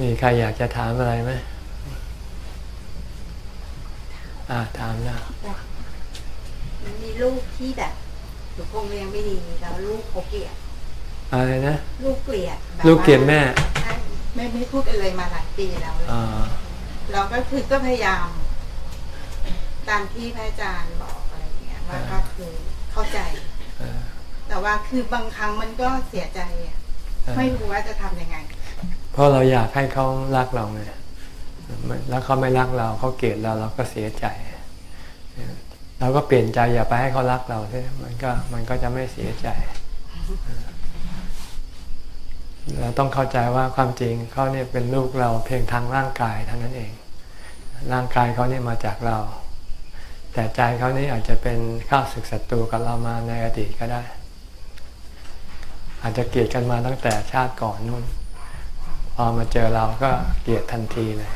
มีใครอยากจะถามอะไรไหมอ่าถามนะมันมีลูกที่แบบหนูคงเลี้ยงไม่ดีแล้วลูกเขาเกลียดอะไรนะลูกเกลียดแบบลูกเกลียดแม่ใช่ไม่ไม่พูดกันเลยมาหลายปีแล้วอ่าเราก็คือก็พยายาม ตามที่พระอาจารย์บอกอะไรอย่างเงี้ยว่าก็คือเข้าใจเออแต่ว่าคือบางครั้งมันก็เสียใจอะเออไม่รู้ว่าจะทำยังไง เพราะเราอยากให้เขารักเราไงแล้วเขาไม่รักเราเขาเกลียดเราเราก็เสียใจเราก็เปลี่ยนใจอย่าไปให้เขารักเราใช่มันก็มันก็จะไม่เสียใจ เราต้องเข้าใจว่าความจริงเขาเนี่ยเป็นลูกเราเพียงทางร่างกายเท่านั้นเอง ร่างกายเขาเนี่ยมาจากเรา แต่ใจเขานี่อาจจะเป็นข้าศึกศัตรูกับเรามาในอดีตก็ได้ อาจจะเกลียดกันมาตั้งแต่ชาติก่อนนู่น พอมาเจอเราก็เกลียดทันทีเลย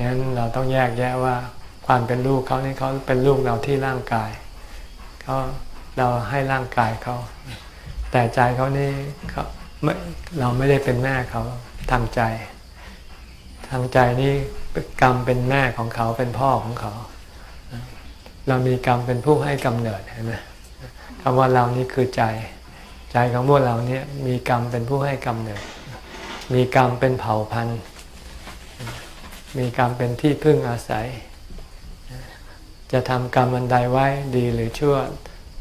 งั้นเราต้องแยกแยะว่าความเป็นลูกเขานี่เขาเป็นลูกเราที่ร่างกายเขาเราให้ร่างกายเขา แต่ใจเขานี่เขาไม่เราไม่ได้เป็นแม่เขาทางใจ ทางใจนี่กรรมเป็นแม่ของเขาเป็นพ่อของเขา เรามีกรรมเป็นผู้ให้กำเนิดเห็นไหมคำว่าเรานี่คือใจ ใจของพวกเราเนี่ยมีกรรมเป็นผู้ให้กำเนิด มีกรรมเป็นเผ่าพันธุ์ มีกรรมเป็นที่พึ่งอาศัย จะทำกรรมอันใดไว้ดีหรือชั่ว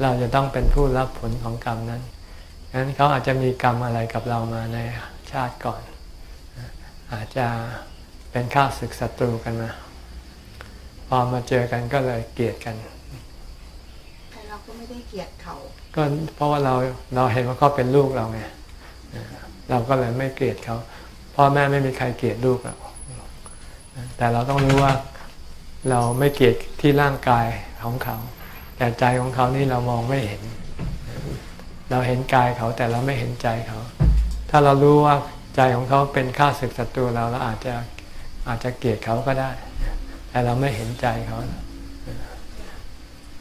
เราจะต้องเป็นผู้รับผลของกรรมนั้นงั้นเขาอาจจะมีกรรมอะไรกับเรามาในชาติก่อน อาจจะเป็นข้าศึกศัตรูกันมา พอมาเจอกันก็เลยเกลียดกันแต่เราก็ไม่ได้เกลียดเขา ก็เพราะว่าเราเราเห็นว่าเขาเป็นลูกเราไง เราก็เลยไม่เกลียดเขาพ่อแม่ไม่มีใครเกลียดลูกหรอกแต่เราต้องรู้ว่าเราไม่เกลียดที่ร่างกายของเขา แต่ใจของเขานี่เรามองไม่เห็น เราเห็นกายเขาแต่เราไม่เห็นใจเขา ถ้าเรารู้ว่าใจของเขาเป็นข้าศึกศัตรูเราเราอาจจะอาจจะเกลียดเขาก็ได้ แต่เราไม่เห็นใจเขา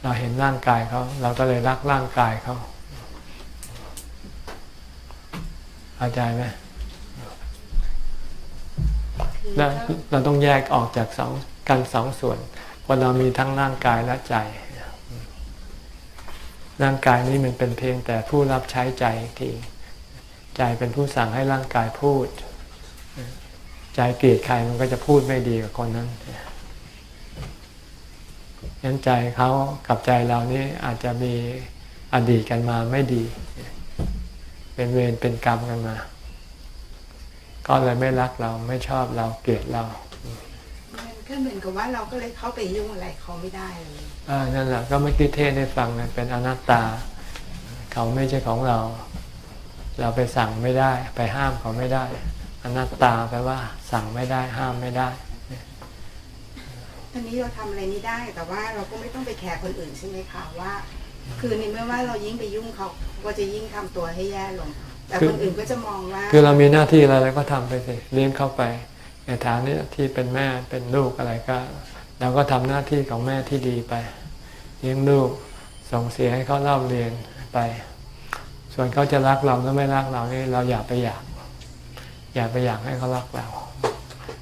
เราเห็นร่างกายเขา เราก็เลยรักร่างกายเขา เข้าใจไหมคือแล้วก็เราต้องแยกออกจากสองกันสองส่วนเพราะเรามีทั้งร่างกายและใจ ร่างกายนี้มันเป็นเพียงแต่ผู้รับใช้ใจอีกทีใจเป็นผู้สั่งให้ร่างกายพูด ใจเกลียดใครมันก็จะพูดไม่ดีกับคนนั้นยันใจเขากับใจเรานี่อาจจะมีอดีตกันมาไม่ดี เป็นเวรเป็นกรรมกันมา ก็เลยไม่รักเราไม่ชอบเราเกลียดเรามันก็เหมือนกับว่าเราก็เลยเข้าไปยุ่งอะไรเขาไม่ได้เลยอ่านั่นแหละก็เมื่อกี้เทศให้ฟังนะเป็นอนัตตา เขาไม่ใช่ของเรา เราไปสั่งไม่ได้ ไปห้ามเขาไม่ได้ อนัตตาแปลว่า สั่งไม่ได้ห้ามไม่ได้ตอนนี้เราทำอะไรไม่ได้ แต่ว่าเราก็ไม่ต้องไปแคร์คนอื่นใช่ไหมคะว่า คือในเมื่อว่าเรายิ่งไปยุ่งเขาก็จะยิ่งทำตัวให้แย่ลง แต่คือคนอื่นก็จะมองว่า คือเรามีหน้าที่อะไรเราก็ทำไปสิเลี้ยงเข้าไปในฐานนี้ที่เป็นแม่เป็นลูกอะไรก็เราก็ทำหน้าที่ของแม่ที่ดีไปเลี้ยงลูกส่งเสียให้เขาเล่าเรียนไป ส่วนเขาจะรักเราหรือไม่รักเรานี่เราอย่าไปอยาก อย่าไปอยากให้เขารักเรา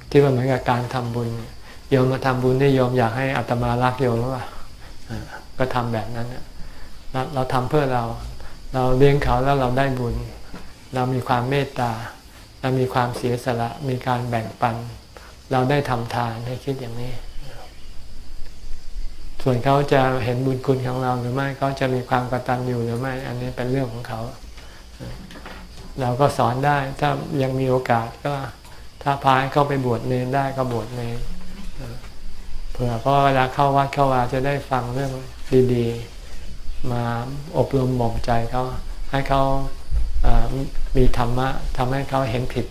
ที่มันเหมือนกับการทำบุญโยมมาทำบุญนี่โยมอยากให้อาตมารักโยมหรือเปล่าอ่าก็ทำแบบนั้นน่ะ เราเราทำเพื่อเรา เราเลี้ยงเขาแล้วเราได้บุญ เรามีความเมตตา เรามีความเสียสละ มีการแบ่งปัน เราได้ทำทานให้คิดอย่างนี้ ส่วนเขาจะเห็นบุญคุณของเราหรือไม่เขาจะมีความกตัญญูหรือไม่ อันนี้เป็นเรื่องของเขา เราก็สอนได้ถ้ายังมีโอกาสก็ถ้าพาให้เขาไปบวชเนรได้ก็บวชเนรเออเผื่อเพราะเวลาเข้าวัดเข้าวาจะได้ฟังเรื่องดีๆ มาอบรมบ่มใจเขาให้เขาเอ่อมีธรรมะทำให้เขาเห็นผิด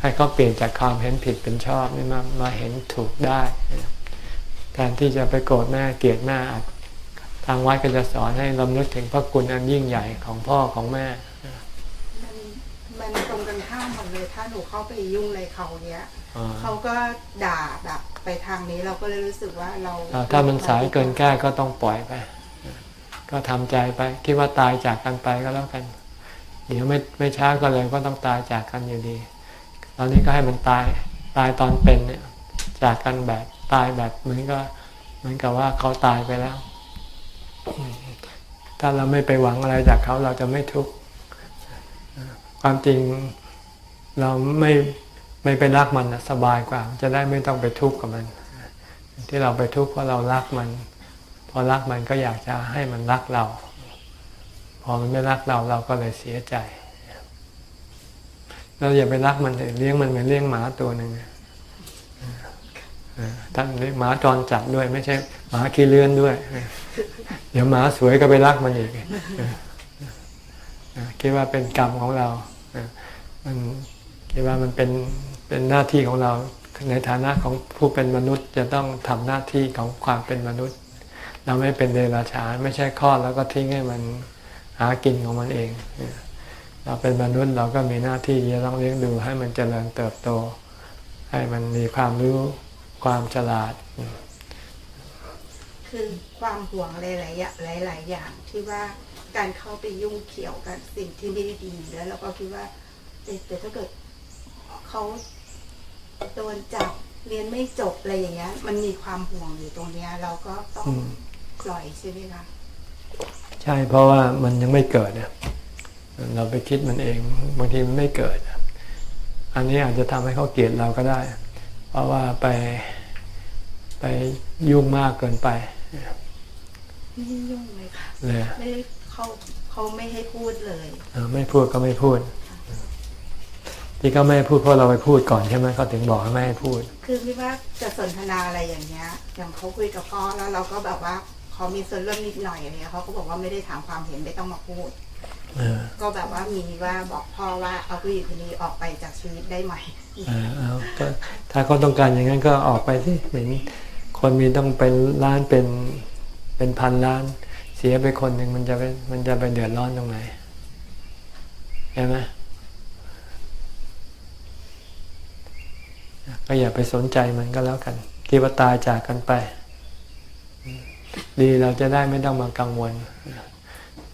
ให้เขาเปลี่ยนจากความเห็นผิดเป็นชอบนี่มามาเห็นถูกได้แทนที่จะไปโกรธแม่เกลียดแม่ทางวัดก็จะสอนให้ลำลึกถึงพระคุณอันยิ่งใหญ่ของพ่อของแม่ มันมันตรงกันข้ามหมดเลยถ้าหนูเข้าไปยุ่งอะไรเขาเนี้ยอ่าเขาก็ด่าแบบไปทางนี้เราก็เลยรู้สึกว่าเราอ่าถ้ามันสายเกินแก้ก็ต้องปล่อยไป ก็ทำใจไปคิดว่าตายจากกันไปก็แล้วกัน เดี๋ยวไม่ไม่ช้าก็เลยก็ต้องตายจากกันอยู่ดี ตอนนี้ก็ให้มันตายตายตอนเป็นเนี่ยจากกันแบบตายแบบเหมือนก็เหมือนกับว่าเขาตายไปแล้ว ถ้าเราไม่ไปหวังอะไรจากเขาเราจะไม่ทุกข์ความจริงเราไม่ไม่ไปรักมันนะสบายกว่า จะได้ไม่ต้องไปทุกข์กับมัน ที่เราไปทุกข์เพราะเรารักมัน อรักมันก็อยากจะให้มันรักเรา พอมันไม่รักเราเราก็เลยเสียใจ เราอย่าไปรักมันเลยเลี้ยงมันเหมือนเลี้ยงหมาตัวหนึ่งท่านเลี้ยงหมาจรจัดด้วยไม่ใช่หมาขี้เลื่อนด้วย เดี๋ยวหมาสวยก็ไปรักมันอีกเออเออคิดว่าเป็นกรรมของเรามันคิดว่ามันเป็นเป็นหน้าที่ของเราในฐานะของผู้เป็นมนุษย์จะต้องทำหน้าที่ของความเป็นมนุษย์ เราไม่เป็นเดรัจฉานไม่ใช่คลอดแล้วก็ทิ้งให้มันหากินของมันเองเออเราเป็นมนุษย์เราก็มีหน้าที่จะต้องเลี้ยงดูให้มันเจริญเติบโต ให้มันมีความรู้ความฉลาด คือความห่วงหลายๆอย่างหลาย ๆ อย่างที่ว่าการเข้าไปยุ่งเกี่ยวกับสิ่งที่ไม่ได้ดีแล้วเราก็คิดว่าเอ๊ะแต่ถ้าเกิดเขาโดนจับเรียนไม่จบอะไรอย่างเงี้ย มันมีความห่วงอยู่ตรงเนี้ย เราก็ต้องอืม ปล่อยใช่ไหมคะใช่เพราะว่ามันยังไม่เกิดเนี่ยเราไปคิดมันเองบางทีมันไม่เกิด อันนี้อาจจะทำให้เขาเกลียดเราก็ได้ เพราะว่าไปไปยุ่งมากเกินไปไม่ได้ยุ่งเลยค่ะเลยไม่ได้เขาเขาไม่ให้พูดเลยเออไม่พูดก็ไม่พูด ที่เขาไม่ให้พูดเพราะเราไปพูดก่อนใช่ไหมเขาถึงบอกให้ไม่ให้พูด คือพี่ว่าจะสนทนาอะไรอย่างเงี้ย อย่างเขาคุยกับพ่อแล้วเราก็แบบว่า เขามีส่วนเรื่องนิดหน่อยอะไรเงี้ยเขาก็บอกว่าไม่ได้ถามความเห็นไม่ต้องมาพูดเออก็แบบว่ามีว่าบอกพ่อว่าเอาผู้หญิงคนนี้ออกไปจากชีวิตได้ไหมเออเอาก็ถ้าเขาต้องการอย่างนั้นก็ออกไปที่เหมือนคนมีต้องเป็นล้านเป็นเป็นพันล้าน เสียไปคนหนึ่งมันจะไปมันจะไปเดือดร้อนตรงไหนใช่ไหมก็อย่าไปสนใจมันก็แล้วกันคิดว่าตายจากกันไป ดีเราจะได้ไม่ต้องมากังวล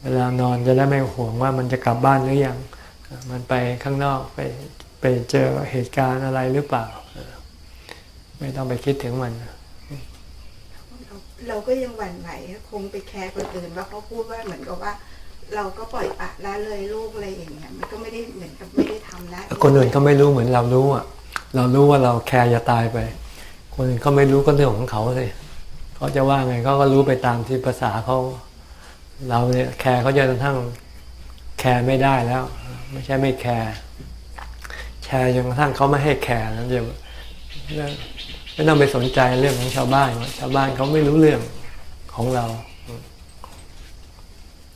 เวลานอนจะได้ไม่ห่วงว่ามันจะกลับบ้านหรือยัง มันไปข้างนอกไปไปเจอเหตุการณ์อะไรหรือเปล่า ไม่ต้องไปคิดถึงมัน เราเราก็ยังหวั่นไหวคงไปแคร์คนอื่นว่าเขาพูดว่าเหมือนกับว่า เราก็ปล่อยปละละเลยลูกอะไรอย่างเงี้ยมันก็ไม่ได้เหมือนกับไม่ได้ทำนะคนอื่นเขาไม่รู้เหมือนเรารู้อะ เรารู้ว่าเราแคร์จะตายไป คนอื่นเขาไม่รู้ก็เรื่องของเขาสิ เขาจะว่าไงเขาก็รู้ไปตามที่ภาษาเขาเราเนี่ยแคร์เขาจะกระทั่งแคร์ไม่ได้แล้ว ไม่ใช่ไม่แคร์แคร์จนกระทั่งเขาไม่ให้แคร์แล้วเดี๋ยวไม่ต้องไปสนใจเรื่องของชาวบ้านชาวบ้านเขาไม่รู้เรื่องของเรา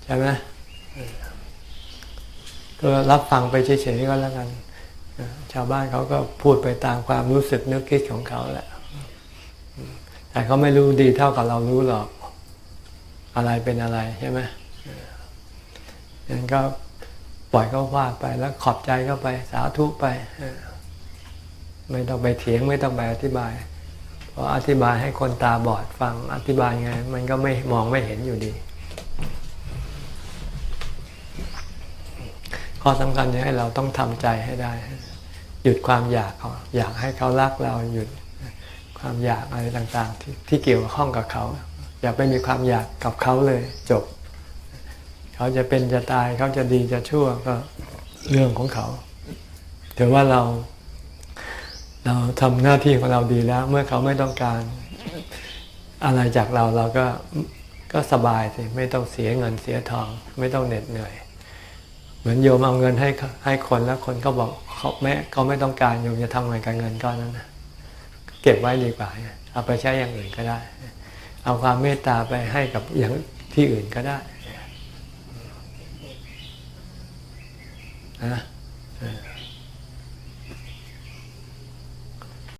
ใช่ไหมก็รับฟังไปเฉยๆก็แล้วกัน ชาวบ้านเขาก็พูดไปตามความรู้สึกนึกคิดของเขาแหละ แต่เขาไม่รู้ดีเท่ากับเรารู้หรอกอะไรเป็นอะไรใช่ไหมงั้นก็ปล่อยเขาว่าไปแล้วขอบใจเข้าไปสาธุไปไม่ต้องไปเถียงไม่ต้องไปอธิบาย เพราะอธิบายให้คนตาบอดฟังอธิบายไง มันก็ไม่มองไม่เห็นอยู่ดี ข้อสำคัญเนี่ให้เราต้องทำใจให้ได้ หยุดความอยากเขาอยากให้เขารักเราหยุด ความอยากอะไรต่างๆที่ที่เกี่ยวข้องกับเขา อย่าไปมีความอยากกับเขาเลยจบ เขาจะเป็นจะตายเขาจะดีจะชั่วก็เรื่องของเขาถือว่าเรา เราทำหน้าที่ของเราดีแล้ว เมื่อเขาไม่ต้องการอะไรจากเราเราก็ก็สบายสิไม่ต้องเสียเงินเสียทอง ไม่ต้องเหน็ดเหนื่อย เหมือนโยมเอาเงินให้ให้คนแล้วคนก็บอกเขาไม่เขาไม่ต้องการโยมจะทำอะไงกับเงินก้อนนั้นนะ เก็บไว้ดีกว่า เอาไปใช้อย่างอื่นก็ได้ เอาความเมตตาไปให้กับอย่างที่อื่นก็ได้นะ